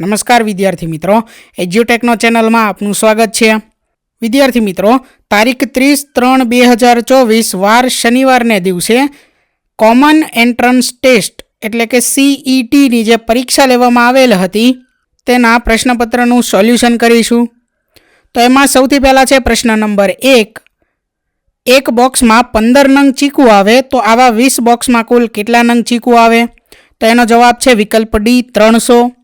નમસ્કાર વિદ્યાર્થી મિત્રો, એજ્યુટેકનો ચેનલમાં આપનું સ્વાગત છે. વિદ્યાર્થી મિત્રો, તારીખ ત્રીસ ત્રણ બે હજાર ચોવીસ, વાર શનિવારને દિવસે કોમન એન્ટ્રન્સ ટેસ્ટ, એટલે કે સીઈટીની જે પરીક્ષા લેવામાં આવેલ હતી, તેના પ્રશ્નપત્રનું સોલ્યુશન કરીશું. તો એમાં સૌથી પહેલાં છે પ્રશ્ન નંબર એક. એક બોક્સમાં પંદર નંગ ચીકુ આવે, તો આવા વીસ બોક્સમાં કુલ કેટલા નંગ ચીકુ આવે? તો એનો જવાબ છે વિકલ્પ ડી, ત્રણસો.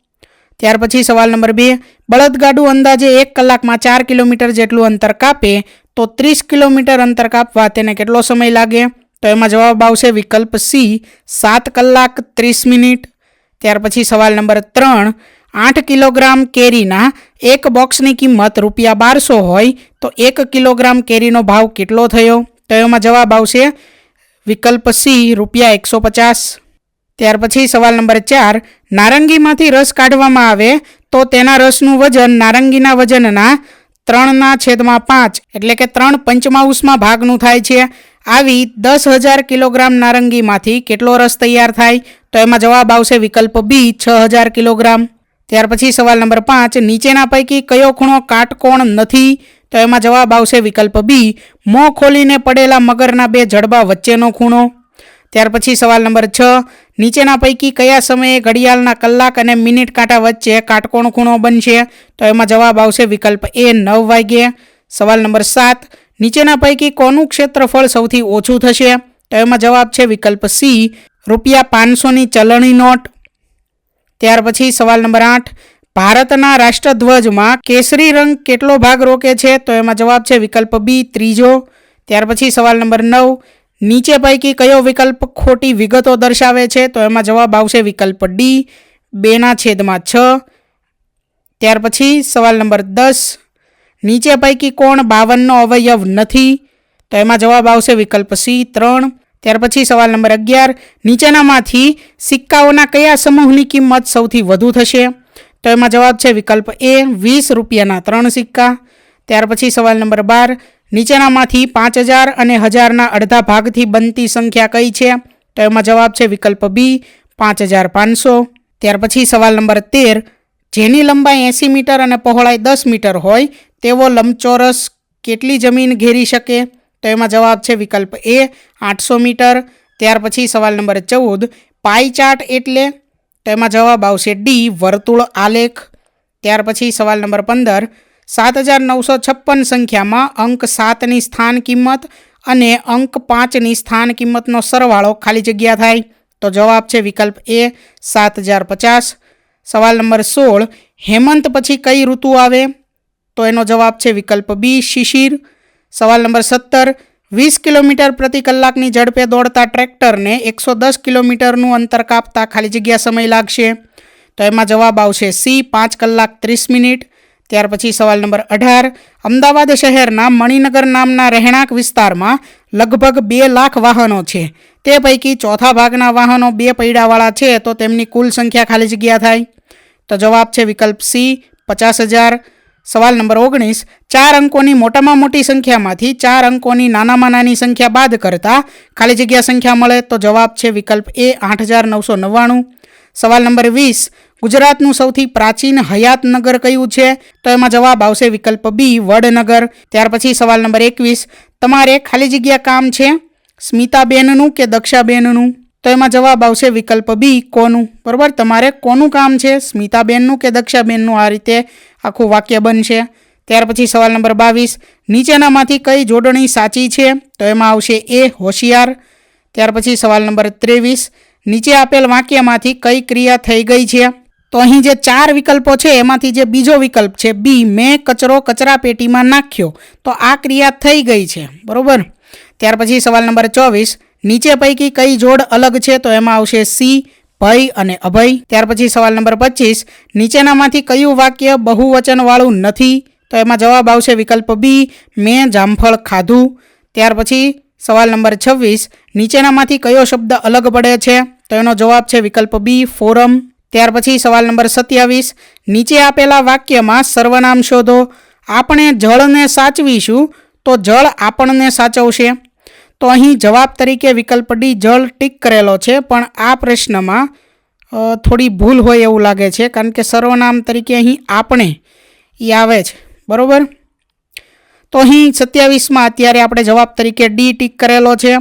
ત્યાર પછી સવાલ નંબર બે, બળદગાડું અંદાજે એક કલાકમાં ચાર કિલોમીટર જેટલું અંતર કાપે તો ત્રીસ કિલોમીટર અંતર કાપવા તેને કેટલો સમય લાગે? તો એમાં જવાબ આવશે વિકલ્પ સી, સાત કલાક ત્રીસ મિનિટ. ત્યાર પછી સવાલ નંબર ત્રણ, આઠ કિલોગ્રામ કેરીના એક બોક્સની કિંમત રૂપિયા બારસો હોય તો એક કિલોગ્રામ કેરીનો ભાવ કેટલો થયો? તો એમાં જવાબ આવશે વિકલ્પ સી, રૂપિયા એકસો પચાસ. ત્યાર પછી સવાલ નંબર ચાર, નારંગીમાંથી રસ કાઢવામાં આવે તો તેના રસનું વજન નારંગીના વજનના ત્રણના છેદમાં પાંચ, એટલે કે ત્રણ પંચમાંશમાં ભાગનું થાય છે. આવી દસ હજાર કિલોગ્રામ નારંગીમાંથી કેટલો રસ તૈયાર થાય? તો એમાં જવાબ આવશે વિકલ્પ બી, છ હજાર કિલોગ્રામ. ત્યાર પછી સવાલ નંબર પાંચ, નીચેના પૈકી કયો ખૂણો કાટકોણ નથી? તો એમાં જવાબ આવશે વિકલ્પ બી, મોં ખોલીને પડેલા મગરના બે જડબા વચ્ચેનો ખૂણો. ત્યાર પછી સવાલ નંબર છ. નીચેના પૈકી કયા સમયે ઘડિયાળના કલાક અને મિનિટ કાંટા વચ્ચે કાટકોણ ખૂણો બનશે? તો એમાં જવાબ આવશે વિકલ્પ એ, નવ વાગ્યે. સવાલ નંબર સાત. નીચેના પૈકી કોનું ક્ષેત્રફળ સૌથી ઓછું થશે? તો એમાં જવાબ છે વિકલ્પ સી, રૂપિયા પાંચસોની ચલણી નોટ. ત્યાર પછી સવાલ નંબર આઠ. ભારતના રાષ્ટ્રધ્વજમાં કેસરી રંગ કેટલો ભાગ રોકે છે? તો એમાં જવાબ છે વિકલ્પ બી, ત્રીજો. ત્યાર પછી સવાલ નંબર નવ. નીચે પૈકી કયો વિકલ્પ ખોટી વિગતો દર્શાવે છે? તો એમાં જવાબ આવશે વિકલ્પ ડી, બેના છેદમાં છ. ત્યાર પછી સવાલ નંબર દસ, નીચે પૈકી કોણ બાવનનો અવયવ નથી? તો એમાં જવાબ આવશે વિકલ્પ સી, ત્રણ. ત્યાર પછી સવાલ નંબર અગિયાર, નીચેનામાંથી સિક્કાઓના કયા સમૂહની કિંમત સૌથી વધુ થશે? તો એમાં જવાબ છે વિકલ્પ એ, વીસ રૂપિયાના ત્રણ સિક્કા. ત્યાર પછી સવાલ નંબર બાર નીચેનામાંથી પાંચ હજાર અને હજારના અડધા ભાગથી બનતી સંખ્યા કઈ છે? તો એમાં જવાબ છે વિકલ્પ બી પાંચ હજાર પાંચસો. ત્યાર પછી સવાલ નંબર તેર, જેની લંબાઈ એંસી મીટર અને પહોળાઈ દસ મીટર હોય, તેવો લંબચોરસ કેટલી જમીન ઘેરી શકે? તો એમાં જવાબ છે વિકલ્પ એ આઠસો મીટર. ત્યાર પછી સવાલ નંબર ચૌદ, પાઈ ચાર્ટ એટલે? તો એમાં જવાબ આવશે ડી વર્તુળ આલેખ. ત્યાર પછી સવાલ નંબર પંદર સાત હજાર નવસો છપ્પન સંખ્યામાં અંક સાતની સ્થાન કિંમત અને અંક પાંચની સ્થાન કિંમતનો સરવાળો ખાલી જગ્યા થાય. તો જવાબ છે વિકલ્પ એ સાત હજાર પચાસ. સવાલ નંબર સોળ, હેમંત પછી કઈ ઋતુ આવે? તો એનો જવાબ છે વિકલ્પ બી શિશિર. સવાલ નંબર સત્તર, વીસ કિલોમીટર પ્રતિ કલાકની ઝડપે દોડતા ટ્રેક્ટરને એકસો દસ કિલોમીટરનું અંતર કાપતા ખાલી જગ્યા સમય લાગશે. તો એમાં જવાબ આવશે સી, પાંચ કલાક ત્રીસ મિનિટ. ત્યાર પછી સવાલ નંબર અઢાર, અમદાવાદ શહેરના મણિનગર નામના રહેણાંક વિસ્તારમાં લગભગ બે લાખ વાહનો છે. તે પૈકી ચોથા ભાગના વાહનો બે પૈડાવાળા છે તો તેમની કુલ સંખ્યા ખાલી જગ્યા થાય. તો જવાબ છે વિકલ્પ સી, પચાસ હજાર. સવાલ નંબર ઓગણીસ, ચાર અંકોની મોટામાં મોટી સંખ્યામાંથી ચાર અંકોની નાનામાં નાની સંખ્યા બાદ કરતાં ખાલી જગ્યા સંખ્યા મળે તો જવાબ છે વિકલ્પ એ, આઠ હજાર નવસો નવ્વાણું. સવાલ નંબર વીસ ગુજરાતનું સૌથી પ્રાચીન હયાતનગર કયું છે? તો એમાં જવાબ આવશે વિકલ્પ બી વડનગર. ત્યાર પછી સવાલ નંબર એકવીસ. તમારે ખાલી જગ્યા કામ છે? સ્મિતાબેનનું કે દક્ષાબેનનું? તો એમાં જવાબ આવશે વિકલ્પ બી કોનું? બરાબર, તમારે કોનું કામ છે? સ્મિતાબેનનું કે દક્ષાબેનનું? આ રીતે આખું વાક્ય બનશે. ત્યાર પછી સવાલ નંબર બાવીસ. નીચેનામાંથી કઈ જોડણી સાચી છે? તો એમાં આવશે એ, હોશિયાર. ત્યાર પછી સવાલ નંબર ત્રેવીસ. નીચે આપેલ વાક્યમાંથી કઈ ક્રિયા થઈ ગઈ છે? તો અહીં જે ચાર વિકલ્પો છે, એમાંથી જે બીજો વિકલ્પ છે બી મેં કચરો કચરા પેટીમાં નાખ્યો. તો આ ક્રિયા થઈ ગઈ છે, બરાબર? ત્યાર પછી સવાલ નંબર ચોવીસ, નીચે પૈકી કઈ જોડ અલગ છે? તો એમાં આવશે સી ભય અને અભય. ત્યાર પછી સવાલ નંબર પચીસ, નીચેનામાંથી કયું વાક્ય બહુવચનવાળું નથી? તો એમાં જવાબ આવશે વિકલ્પ બી મેં જામફળ ખાધું. ત્યાર પછી સવાલ નંબર છવ્વીસ, નીચેનામાંથી કયો શબ્દ અલગ પડે છે? તો એનો જવાબ છે વિકલ્પ બી ફોરમ. ત્યાર પછી સવાલ નંબર સત્યાવીસ, નીચે આપેલા વાક્યમાં સર્વનામ શોધો. આપણે જળને સાચવીશું તો જળ આપણને સાચવશે. તો અહીં જવાબ તરીકે વિકલ્પ ડી, જળ ટીક કરેલો છે, પણ આ પ્રશ્નમાં થોડી ભૂલ હોય એવું લાગે છે, કારણ કે સર્વનામ તરીકે અહીં આપણે એ આવે છે. બરાબર? તો અહીં સત્યાવીસમાં અત્યારે આપણે જવાબ તરીકે ડી ટીક કરેલો છે.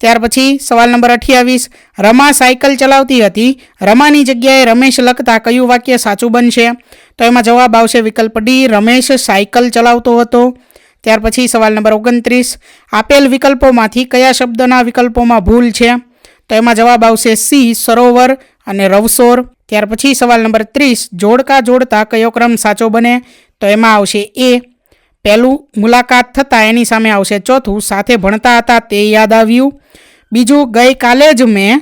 ત્યાર પછી સવાલ નંબર અઠ્યાવીસ, રમા સાયકલ ચલાવતી હતી. રમાની જગ્યાએ રમેશ લખતા કયું વાક્ય સાચું બનશે? તો એમાં જવાબ આવશે વિકલ્પ ડી, રમેશ સાયકલ ચલાવતો હતો. ત્યાર પછી સવાલ નંબર ઓગણત્રીસ, આપેલ વિકલ્પોમાંથી કયા શબ્દના વિકલ્પોમાં ભૂલ છે? તો એમાં જવાબ આવશે સી, સરોવર અને રવસોર ત્યાર પછી સવાલ નંબર ત્રીસ, જોડકા જોડતા કયો ક્રમ સાચો બને? તો એમાં આવશે એ પહેલું મુલાકાત થતાં એની સામે આવશે. ચોથું, સાથે ભણતા હતા તે યાદ આવ્યું. બીજું ગઈકાલે જ મેં,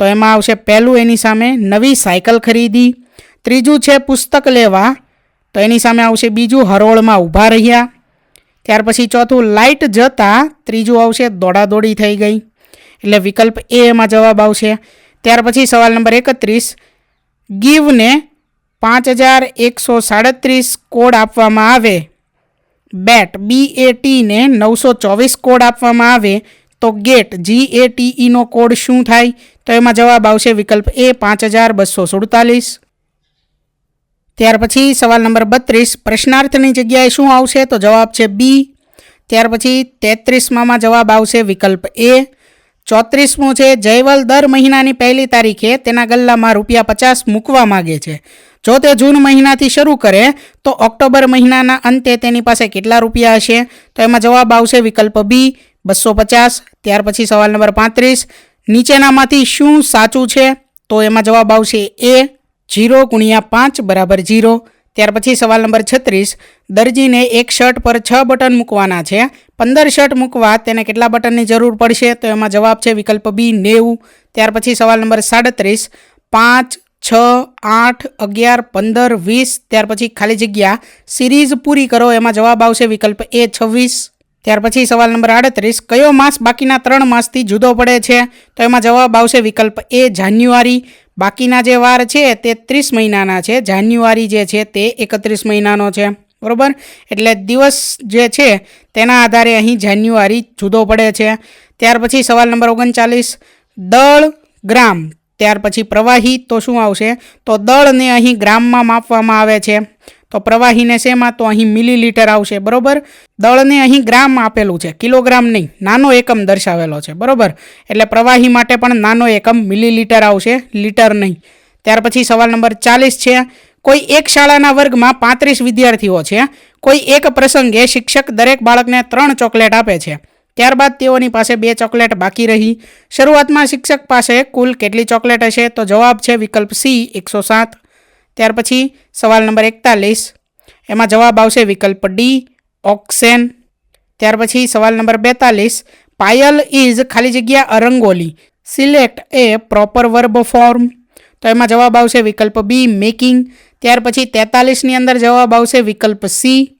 તો એમાં આવશે પહેલું એની સામે નવી સાયકલ ખરીદી. ત્રીજું છે પુસ્તક લેવા, તો એની સામે આવશે બીજું હરોળમાં ઊભા રહ્યા. ત્યાર પછી ચોથું લાઇટ જતાં ત્રીજું આવશે દોડાદોડી થઈ ગઈ. એટલે વિકલ્પ એ એમાં જવાબ આવશે. ત્યાર પછી સવાલ નંબર એકત્રીસ, ગીવને પાંચ હજાર એકસો સાડત્રીસ કોડ આપવામાં આવે. બેટ બી એ ટીને નવસો ચોવીસ કોડ આપવામાં આવે તો gate G A T code શું થાય? તો એમાં જવાબ આવશે વિકલ્પ એ પાંચ હજાર બસો સુડતાલીસ. ત્યાર પછી સવાલ નંબર બત્રીસ, પ્રશ્નાર્થની જગ્યાએ શું આવશે? તો જવાબ છે બી ત્યાર પછી તેત્રીસમાં જવાબ આવશે વિકલ્પ એ ચોત્રીસમું છે, જયવલ દર મહિનાની પહેલી તારીખે તેના ગલ્લામાં રૂપિયા પચાસ મૂકવા માગે છે. જો તે જૂન મહિનાથી શરૂ કરે, તો ઓક્ટોબર મહિનાના અંતે તેની પાસે કેટલા રૂપિયા હશે? તો એમાં જવાબ આવશે વિકલ્પ બી બસો પચાસ. ત્યાર પછી સવાલ નંબર પાંત્રીસ, નીચેનામાંથી શું સાચું છે? તો એમાં જવાબ આવશે એ જીરો ગુણ્યા પાંચ બરાબર જીરો ત્યાર પછી સવાલ નંબર છત્રીસ, દરજીને એક શર્ટ પર છ બટન મૂકવાના છે. પંદર શર્ટ મૂકવા તેને કેટલા બટનની જરૂર પડશે? તો એમાં જવાબ છે વિકલ્પ બી નેવું. ત્યાર પછી સવાલ નંબર સાડત્રીસ, પાંચ છ, આઠ, અગિયાર, પંદર, વીસ, ત્યાર પછી ખાલી જગ્યા. સિરીઝ પૂરી કરો, એમાં જવાબ આવશે વિકલ્પ એ, છવ્વીસ. ત્યાર પછી સવાલ નંબર આડત્રીસ, કયો માસ બાકીના ત્રણ માસથી જુદો પડે છે? તો એમાં જવાબ આવશે વિકલ્પ એ, જાન્યુઆરી. બાકીના જે વાર છે તે ત્રીસ મહિનાના છે. જાન્યુઆરી જે છે તે એકત્રીસ મહિનાનો છે. બરાબર? એટલે દિવસ જે છે તેના આધારે અહીં જાન્યુઆરી જુદો પડે છે. ત્યાર પછી સવાલ નંબર ઓગણચાલીસ, દળ, ગ્રામ. ત્યાર પછી પ્રવાહી તો શું આવશે? તો દળને અહીં ગ્રામમાં માપવામાં આવે છે. તો પ્રવાહીને શેમાં? તો અહીં મિલીલીટર આવશે, બરોબર? દળને અહીં ગ્રામ આપેલું છે, કિલોગ્રામ નહીં, નાનો એકમ દર્શાવેલો છે, બરોબર? એટલે પ્રવાહી માટે પણ નાનો એકમ મિલીલીટર આવશે, લીટર નહીં. ત્યાર પછી સવાલ નંબર ચાલીસ છે, કોઈ એક શાળાના વર્ગમાં પાંત્રીસ વિદ્યાર્થીઓ છે? કોઈ એક પ્રસંગે શિક્ષક દરેક બાળકને ત્રણ ચોકલેટ આપે છે. ત્યારબાદ તેઓની પાસે બે ચોકલેટ બાકી રહી. શરૂઆતમાં શિક્ષક પાસે કુલ કેટલી ચોકલેટ હશે? તો જવાબ છે વિકલ્પ સી, એકસો સાત. ત્યાર પછી સવાલ નંબર એકતાલીસ. એમાં જવાબ આવશે વિકલ્પ ડી, ઓક્સેન. ત્યાર પછી સવાલ નંબર બેતાલીસ. પાયલ ઇઝ ખાલી જગ્યા અરંગોલી. Select a proper verb form. તો એમાં જવાબ આવશે વિકલ્પ બી, મેકિંગ. ત્યાર પછી તેતાલીસની અંદર જવાબ આવશે વિકલ્પ સી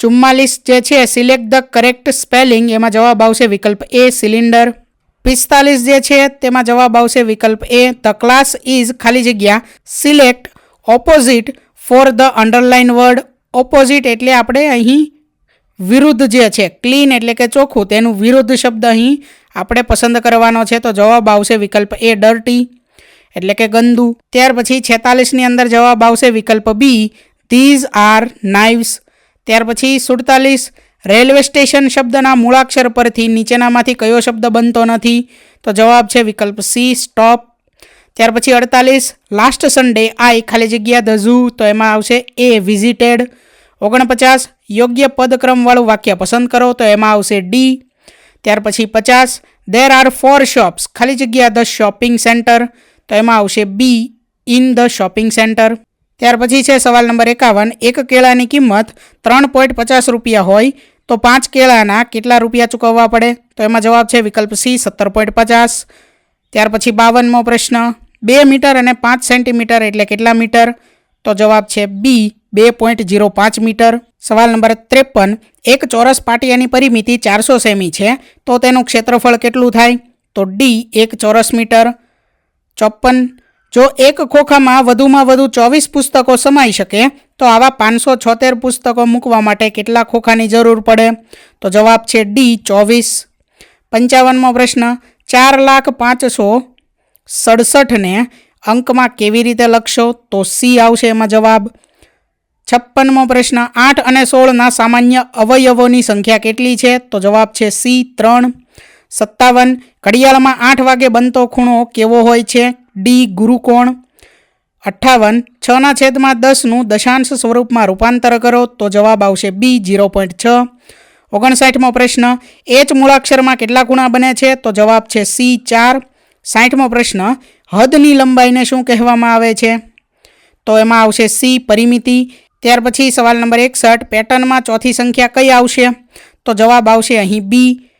ચુમ્માલીસ જે છે સિલેક્ટ ધ કરેક્ટ સ્પેલિંગ એમાં જવાબ આવશે વિકલ્પ એ સિલિન્ડર પિસ્તાલીસ જે છે, તેમાં જવાબ આવશે વિકલ્પ એ ધ ક્લાસ ઇઝ ખાલી જગ્યા. Select opposite for the underline word opposite એટલે આપણે અહીં વિરુદ્ધ જે છે ક્લીન એટલે કે ચોખ્ખું, તેનું વિરુદ્ધ શબ્દ અહીં આપણે પસંદ કરવાનો છે, તો જવાબ આવશે વિકલ્પ એ ડર્ટી એટલે કે ગંદુ. ત્યાર પછી છેતાલીસની અંદર જવાબ આવશે વિકલ્પ બી ધીઝ આર નાઇવ્સ ત્યાર પછી સુડતાલીસ રેલવે સ્ટેશન શબ્દના મૂળાક્ષર પરથી નીચેનામાંથી કયો શબ્દ બનતો નથી? તો જવાબ છે વિકલ્પ સી, સ્ટોપ. ત્યાર પછી અડતાલીસ, લાસ્ટ સન્ડે આઈ ખાલી જગ્યા ધ ઝૂ. તો એમાં આવશે એ, વિઝિટેડ. ઓગણપચાસ, યોગ્ય પદક્રમવાળું વાક્ય પસંદ કરો, તો એમાં આવશે ડી. ત્યાર પછી પચાસ દેર આર ફોર શોપ્સ ખાલી જગ્યા ધ શોપિંગ સેન્ટર. તો એમાં આવશે B, in the shopping centre. ત્યાર પછી છે સવાલ નંબર એકાવન. એક કેળાની કિંમત ત્રણ પોઈન્ટ પચાસ રૂપિયા હોય તો પાંચ કેળાના કેટલા રૂપિયા ચૂકવવા પડે? તો એમાં જવાબ છે વિકલ્પ સી, સત્તર પોઈન્ટ પચાસ. ત્યાર પછી બાવનમો પ્રશ્ન. બે મીટર અને પાંચ સેન્ટીમીટર એટલે કેટલા મીટર? તો જવાબ છે બી, બે પોઈન્ટ જીરો પાંચ મીટર. સવાલ નંબર ત્રેપન. એક ચોરસ પાટિયાની પરિમિતિ ચારસો સેમી છે, તો તેનું ક્ષેત્રફળ કેટલું થાય? તો ડી, એક ચોરસ મીટર. ચોપન. જો એક ખોખામાં વધુમાં વધુ ચોવીસ પુસ્તકો સમાઈ શકે, તો આવા પાંચસો છોતેર પુસ્તકો મૂકવા માટે કેટલા ખોખાની જરૂર પડે? તો જવાબ છે ડી, ચોવીસ. પંચાવનમો પ્રશ્ન, ચાર લાખ પાંચસો સડસઠને અંકમાં કેવી રીતે લખશો? તો સી આવશે એમાં જવાબ. છપ્પનમો પ્રશ્ન, આઠ અને સોળના સામાન્ય અવયવોની સંખ્યા કેટલી છે? તો જવાબ છે સી, ત્રણ. સત્તાવન. ઘડિયાળમાં આઠ વાગે બનતો ખૂણો કેવો હોય છે? ડી ગુરુકોણ. અઠ્ઠાવન છના છેદમાં દસનું દશાંશ સ્વરૂપમાં રૂપાંતર કરો તો જવાબ આવશે બી જીરો પોઈન્ટ છ. ઓગણસાઠમો પ્રશ્ન, એચ મૂળાક્ષરમાં કેટલા ખૂણા બને છે? તો જવાબ છે સી, ચાર. સાઠમો પ્રશ્ન, હદની લંબાઈને શું કહેવામાં આવે છે? તો એમાં આવશે સી, પરિમિતિ. ત્યાર પછી સવાલ નંબર એકસઠ, પેટર્નમાં ચોથી સંખ્યા કઈ આવશે? તો જવાબ આવશે અહીં બી.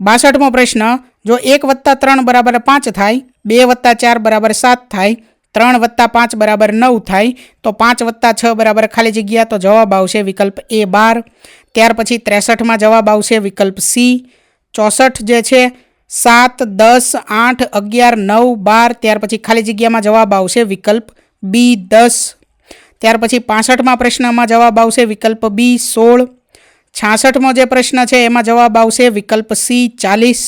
બાસઠમો પ્રશ્ન, જો એક વત્તા ત્રણ બરાબર પાંચ થાય બે વત્તા ચાર બરાબર સાત થાય, ત્રણ વત્તા પાંચ બરાબર નવ થાય, તો પાંચ વત્તા છ બરાબર ખાલી જગ્યા તો જવાબ આવશે વિકલ્પ એ બાર. ત્યાર પછી ત્રેસઠમાં જવાબ આવશે વિકલ્પ સી. ચોસઠ જે છે, સાત, દસ, આઠ, અગિયાર, નવ, બાર, ત્યાર પછી ખાલી જગ્યામાં જવાબ આવશે વિકલ્પ બી, દસ. ત્યાર પછી પાસઠમાં પ્રશ્નમાં જવાબ આવશે વિકલ્પ બી, સોળ. છાસઠમો જે પ્રશ્ન છે, એમાં જવાબ આવશે વિકલ્પ સી, ચાલીસ.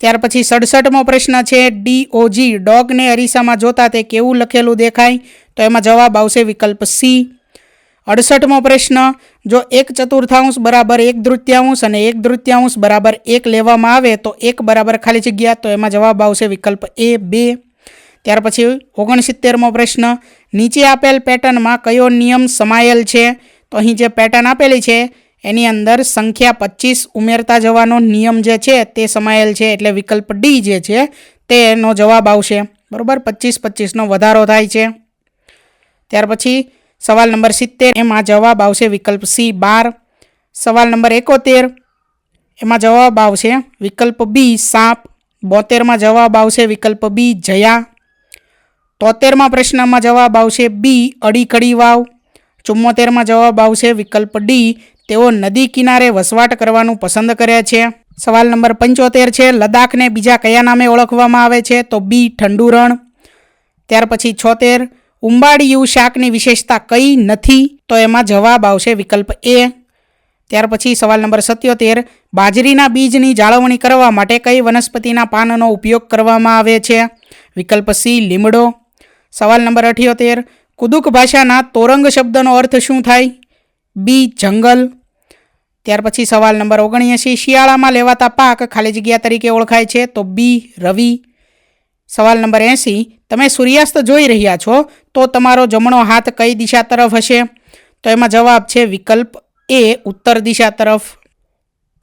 ત્યાર પછી સડસઠમો પ્રશ્ન છે ડીઓજી ડોગને અરીસામાં જોતા તે કેવું લખેલું દેખાય? તો એમાં જવાબ આવશે વિકલ્પ સી અડસઠમો પ્રશ્ન, જો એક ચતુર્થાંશ બરાબર એક દૃત્યાંશ અને એક દૃત્યાંશ બરાબર એક લેવામાં આવે તો એક બરાબર ખાલી જગ્યા, તો એમાં જવાબ આવશે વિકલ્પ એ બે ત્યાર પછી ઓગણસિત્તેરમો પ્રશ્ન, નીચે આપેલ પેટર્નમાં કયો નિયમ સમાયેલ છે? તો અહીં જે પેટર્ન આપેલી છે એની અંદર સંખ્યા પચીસ ઉમેરતા જવાનો નિયમ જે છે તે સમાયેલ છે એટલે વિકલ્પ ડી જે છે તેનો જવાબ આવશે. બરાબર? પચીસ પચીસનો વધારો થાય છે. ત્યાર પછી સવાલ નંબર સિત્તેર, એમાં જવાબ આવશે વિકલ્પ સી બાર. સવાલ નંબર એકોતેર, એમાં જવાબ આવશે વિકલ્પ બી સાપ. બોતેરમાં જવાબ આવશે વિકલ્પ બી જયા. તોતેરમાં પ્રશ્નમાં જવાબ આવશે બી અડીકડી વાવ. ચુમ્મોતેરમાં જવાબ આવશે વિકલ્પ ડી તેઓ નદી કિનારે વસવાટ કરવાનું પસંદ કરે છે. સવાલ નંબર પંચોતેર છે, લદ્દાખને બીજા કયા નામે ઓળખવામાં આવે છે? તો બી ઠંડુ રણ ત્યાર પછી છોતેર, ઉંબાડિયું શાકની વિશેષતા કઈ નથી? તો એમાં જવાબ આવશે વિકલ્પ એ. ત્યાર પછી સવાલ નંબર સત્યોતેર, બાજરીના બીજની જાળવણી કરવા માટે કઈ વનસ્પતિના પાનનો ઉપયોગ કરવામાં આવે છે? વિકલ્પ સી, લીમડો. સવાલ નંબર અઠ્યોતેર કુદુક ભાષાના તોરંગ શબ્દનો અર્થ શું થાય? બી, જંગલ. ત્યાર પછી સવાલ નંબર ઓગણએંશી શિયાળામાં લેવાતા પાક ખાલી જગ્યા તરીકે ઓળખાય છે તો બી, રવિ. સવાલ નંબર એંસી તમે સૂર્યાસ્ત જોઈ રહ્યા છો તો તમારો જમણો હાથ કઈ દિશા તરફ હશે? તો એમાં જવાબ છે વિકલ્પ એ, ઉત્તર દિશા તરફ.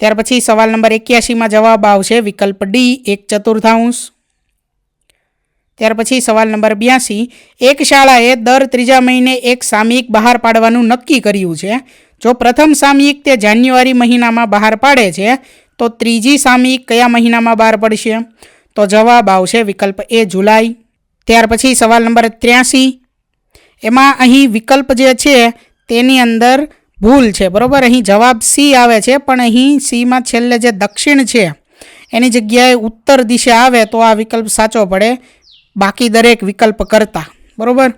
ત્યાર પછી સવાલ નંબર એક્યાસીમાં જવાબ આવશે વિકલ્પ ડી, એક ચતુર્થાંશ. ત્યાર પછી સવાલ નંબર બ્યાસી એક શાળાએ દર ત્રીજા મહિને એક સામયિક બહાર પાડવાનું નક્કી કર્યું છે જો પ્રથમ સામયિક તે જાન્યુઆરી મહિનામાં બહાર પાડે છે, તો ત્રીજી સામયિક કયા મહિનામાં બહાર પડશે? તો જવાબ આવશે વિકલ્પ એ જુલાઈ. ત્યાર પછી સવાલ નંબર ત્ર્યાસી. એમાં અહીં વિકલ્પ જે છે, તેની અંદર ભૂલ છે, બરાબર? અહીં જવાબ સી આવે છે, પણ અહીં સીમાં છેલ્લે જે દક્ષિણ છે, એની જગ્યાએ ઉત્તર દિશા આવે તો આ વિકલ્પ સાચો પડે, બાકી દરેક વિકલ્પ કરતા, બરાબર?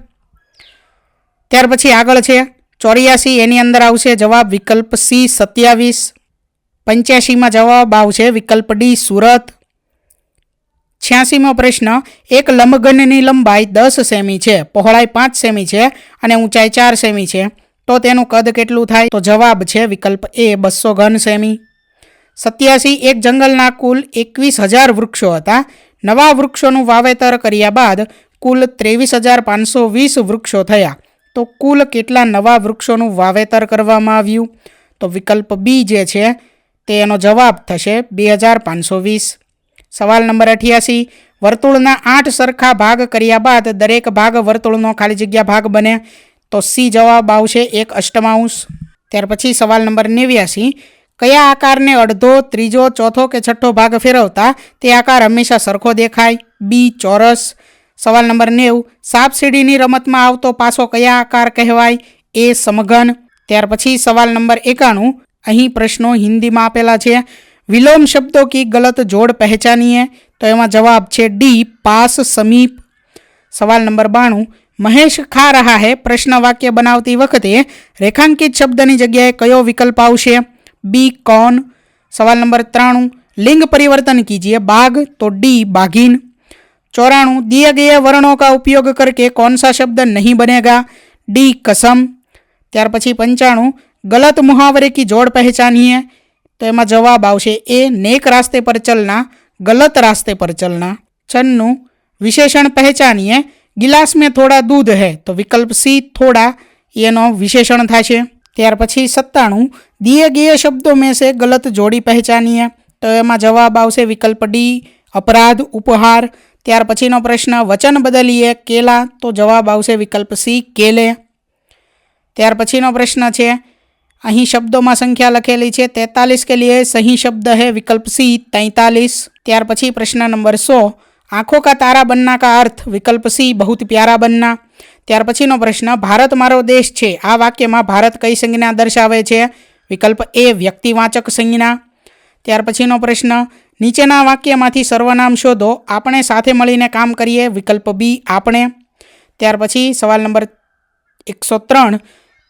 ત્યાર પછી આગળ છે. ચોર્યાસી એની અંદર આવશે, જવાબ વિકલ્પ સી, સત્યાવીસ. પંચ્યાસીમાં જવાબ આવશે વિકલ્પ ડી, સુરત. છ્યાસીમો પ્રશ્ન, એક લંબઘનની લંબાઈ દસ સેમી છે, પહોળાઈ પાંચ સેમી છે અને ઊંચાઈ ચાર સેમી છે. તો તેનું કદ કેટલું થાય? તો જવાબ છે વિકલ્પ એ, બસો ઘન સેમી. સત્યાસી, એક જંગલના કુલ એકવીસ હજાર વૃક્ષો હતા. નવા વૃક્ષોનું વાવેતર કર્યા બાદ કુલ ત્રેવીસ હજાર પાંચસો વીસ વૃક્ષો થયા. તો કુલ કેટલા નવા વૃક્ષોનું વાવેતર કરવામાં આવ્યું? તો વિકલ્પ બી જે છે, તે એનો જવાબ થશે બે હજાર પાંચસો વીસ. સવાલ નંબર અઠ્યાસી, વર્તુળના આઠ સરખા ભાગ કર્યા બાદ દરેક ભાગ વર્તુળનો ખાલી જગ્યા ભાગ બને? તો સી જવાબ આવશે એક અષ્ટમાંશ. ત્યાર પછી સવાલ નંબર નેવ્યાસી, કયા આકારને અડધો, ત્રીજો, ચોથો કે છઠ્ઠો ભાગ ફેરવતા તે આકાર હંમેશા સરખો દેખાય? બી ચોરસ સવાલ નંબર નેવું, સાપ સીડીની રમતમાં આવતો પાસો કયા આકાર કહેવાય? એ સમઘન. ત્યાર પછી સવાલ નંબર એકાણું, અહીં પ્રશ્નો હિન્દીમાં આપેલા છે. વિલોમ શબ્દો કી ગલત જોડ પહેચાનીએ? તો એમાં જવાબ છે ડી, પાસ સમીપ. સવાલ નંબર બાણું, મહેશ ખા રહા હે? પ્રશ્ન વાક્ય બનાવતી વખતે રેખાંકિત શબ્દની જગ્યાએ કયો વિકલ્પ આવશે? બી, કોન. સવાલ નંબર ત્રાણું, લિંગ પરિવર્તન કીજીએ બાઘ તો ડી બાઘીન चौराणु दिए गए वर्णों का उपयोग करके कौन सा शब्द नहीं बनेगा डी कसम ત્યાર પછી પંચાણું, ગલત મુહાવરે કી જોડ પહેચાનીએ? તો એમાં જવાબ આવશે એ, નેક રાસ્તે પર ચલના, ગલત રાસ્તે પર ચલના. છન્નું, વિશેષણ પહેચાનીએ. ગિલાસ મેં થોડા દૂધ હે, તો વિકલ્પ સી, થોડા. એનો વિશેષણ થશે. ત્યાર પછી સત્તાણું, દિયે ગિયે શબ્દો મેં સે ગલત જોડી પહેચાનીએ? તો એમાં જવાબ આવશે વિકલ્પ ડી, અપરાધ, ઉપહાર. ત્યાર પછીનો પ્રશ્ન, વચન બદલીએ કેલા? તો જવાબ આવશે વિકલ્પ સી, કેલે. ત્યાર પછીનો પ્રશ્ન છે, અહીં શબ્દોમાં સંખ્યા લખેલી છે, તેતાલીસ કે લીએ સહી શબ્દ હે, વિકલ્પ સી, તૈતાલીસ. ત્યાર પછી પ્રશ્ન નંબર સો, આંખો કા તારા બનના કા અર્થ? વિકલ્પ સી, બહુત પ્યારા બનના. ત્યાર પછીનો પ્રશ્ન, ભારત મારો દેશ છે, આ વાક્યમાં ભારત કઈ સંજ્ઞા દર્શાવે છે? વિકલ્પ એ, વ્યક્તિવાચક સંજ્ઞા. ત્યાર પછીનો પ્રશ્ન નીચેના વાક્યમાંથી સર્વનામ શોધો. આપણે સાથે મળીને કામ કરીએ. વિકલ્પ બી આપણે. ત્યાર પછી સવાલ નંબર એકસો ત્રણ.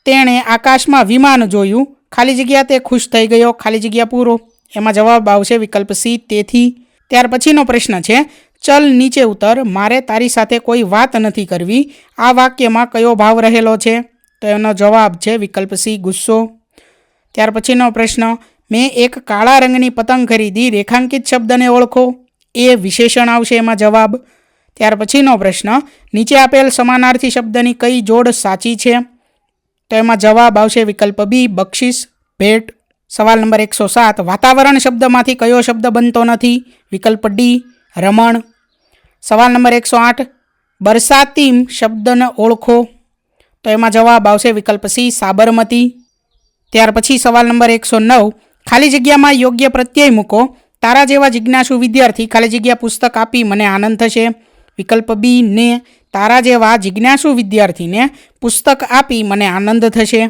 તેણે આકાશમાં વિમાન જોયું. ખાલી જગ્યા તે ખુશ થઈ ગયો. ખાલી જગ્યા પૂરો. એમાં જવાબ આવશે વિકલ્પ સી, તેથી. ત્યાર પછીનો પ્રશ્ન છે, ચલ નીચે ઉતર. મારે તારી સાથે કોઈ વાત નથી કરવી. આ વાક્યમાં કયો ભાવ રહેલો છે? તો એનો જવાબ છે વિકલ્પ સી, ગુસ્સો. ત્યાર પછીનો પ્રશ્ન મેં એક કાળા રંગની પતંગ ખરીદી, રેખાંકિત શબ્દને ઓળખો. એ વિશેષણ આવશે એમાં જવાબ. ત્યાર પછીનો પ્રશ્ન, નીચે આપેલ સમાનાર્થી શબ્દની કઈ જોડ સાચી છે? તો એમાં જવાબ આવશે વિકલ્પ બી, બક્ષિસ, ભેટ. સવાલ નંબર એકસો સાત, વાતાવરણ શબ્દમાંથી કયો શબ્દ બનતો નથી? વિકલ્પ ડી, રમણ. સવાલ નંબર એકસો આઠ, બરસાતીમ શબ્દને ઓળખો. તો એમાં જવાબ આવશે વિકલ્પ સી, સાબરમતી. ત્યાર પછી સવાલ નંબર એકસો નવ ખાલી જગ્યામાં યોગ્ય પ્રત્યય મૂકો. તારા જેવા જિજ્ઞાસુ વિદ્યાર્થી ખાલી જગ્યા પુસ્તક આપી મને આનંદ થશે. વિકલ્પ બી ને તારા જેવા જિજ્ઞાસુ વિદ્યાર્થીને પુસ્તક આપી મને આનંદ થશે.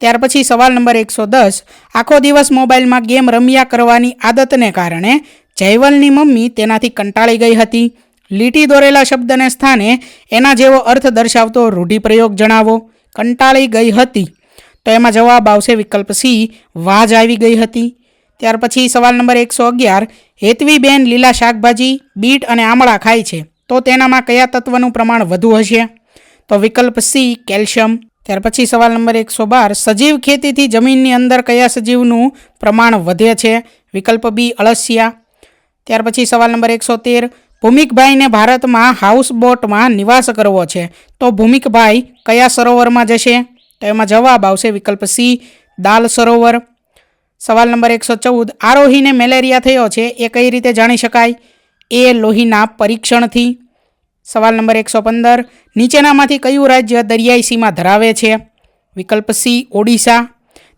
ત્યાર પછી સવાલ નંબર એકસો દસ. આખો દિવસ મોબાઈલમાં ગેમ રમ્યા કરવાની આદતને કારણે જયવલની મમ્મી તેનાથી કંટાળી ગઈ હતી. લીટી દોરેલા શબ્દને સ્થાને એના જેવો અર્થ દર્શાવતો રૂઢિપ્રયોગ જણાવો. કંટાળી ગઈ હતી. તો એમાં જવાબ આવશે વિકલ્પ સી, વાજ આવી ગઈ હતી. ત્યાર પછી સવાલ નંબર એકસો અગિયાર, હેતવીબેન લીલા શાકભાજી, બીટ અને આમળા ખાય છે. તો તેનામાં કયા તત્વનું પ્રમાણ વધુ હશે? તો વિકલ્પ સી, કેલ્શિયમ. ત્યાર પછી સવાલ નંબર એકસો બાર, સજીવ ખેતીથી જમીનની અંદર કયા સજીવનું પ્રમાણ વધે છે? વિકલ્પ બી, અળસિયા. ત્યાર પછી સવાલ નંબર એકસો તેર, ભૂમિકભાઈને ભારતમાં હાઉસબોટમાં નિવાસ કરવો છે. તો ભૂમિકભાઈ કયા સરોવરમાં જશે? તો એમાં જવાબ આવશે વિકલ્પ સી, દાલ સરોવર. સવાલ નંબર એકસો ચૌદ, આરોહીને મેલેરિયા થયો છે એ કઈ રીતે જાણી શકાય? એ લોહીના પરીક્ષણથી. સવાલ નંબર એકસો પંદર, નીચેનામાંથી કયું રાજ્ય દરિયાઈ સીમા ધરાવે છે? વિકલ્પ સી, ઓડિશા.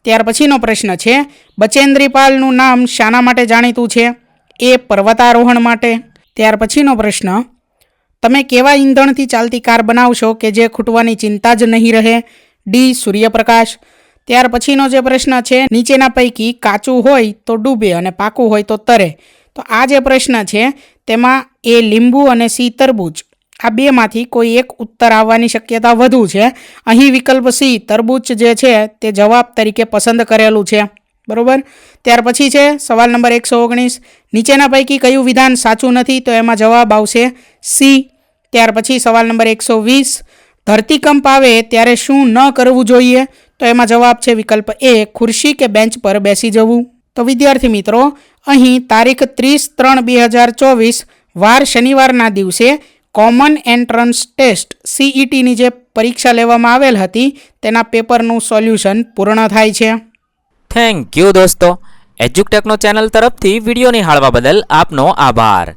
ત્યાર પછીનો પ્રશ્ન છે, બચેન્દ્રીપાલનું નામ શાના માટે જાણીતું છે? એ પર્વતારોહણ માટે. ત્યાર પછીનો પ્રશ્ન, તમે કેવા ઈંધણથી ચાલતી કાર બનાવશો કે જે ખૂટવાની ચિંતા જ નહીં રહે? ડી સૂર્યપ્રકાશ. ત્યાર પછીનો જે પ્રશ્ન છે, નીચેના પૈકી કાચું હોય તો ડૂબે અને પાકું હોય તો તરે. તો આ જે પ્રશ્ન છે, તેમાં એ લીંબુ અને સી તરબૂચ. આ બેમાંથી કોઈ એક ઉત્તર આવવાની શક્યતા વધુ છે. અહીં વિકલ્પ સી, તરબૂચ જે છે, તે જવાબ તરીકે પસંદ કરેલું છે. બરોબર? ત્યાર પછી છે, સવાલ નંબર એકસો ઓગણીસ. નીચેના પૈકી કયું વિધાન સાચું નથી, તો એમાં જવાબ આવશે સી. ત્યાર પછી સવાલ નંબર એકસો વીસ. ધરતીકંપ આવે ત્યારે શું ન કરવું જોઈએ? તો એમાં જવાબ છે વિકલ્પ એ, ખુરશી કે બેન્ચ પર બેસી જવું. તો વિદ્યાર્થી મિત્રો, અહીં તારીખ ત્રીસ ત્રણ બે હજાર ચોવીસ, વાર શનિવારના દિવસે કોમન એન્ટ્રન્સ ટેસ્ટ સીઈટીની જે પરીક્ષા લેવામાં આવેલ હતી, તેના પેપરનું સોલ્યુશન પૂર્ણ થાય છે. થેન્ક યુ દોસ્તો. એજ્યુકટેકનો ચેનલ તરફથી વીડિયો નિહાળવા બદલ આપનો આભાર.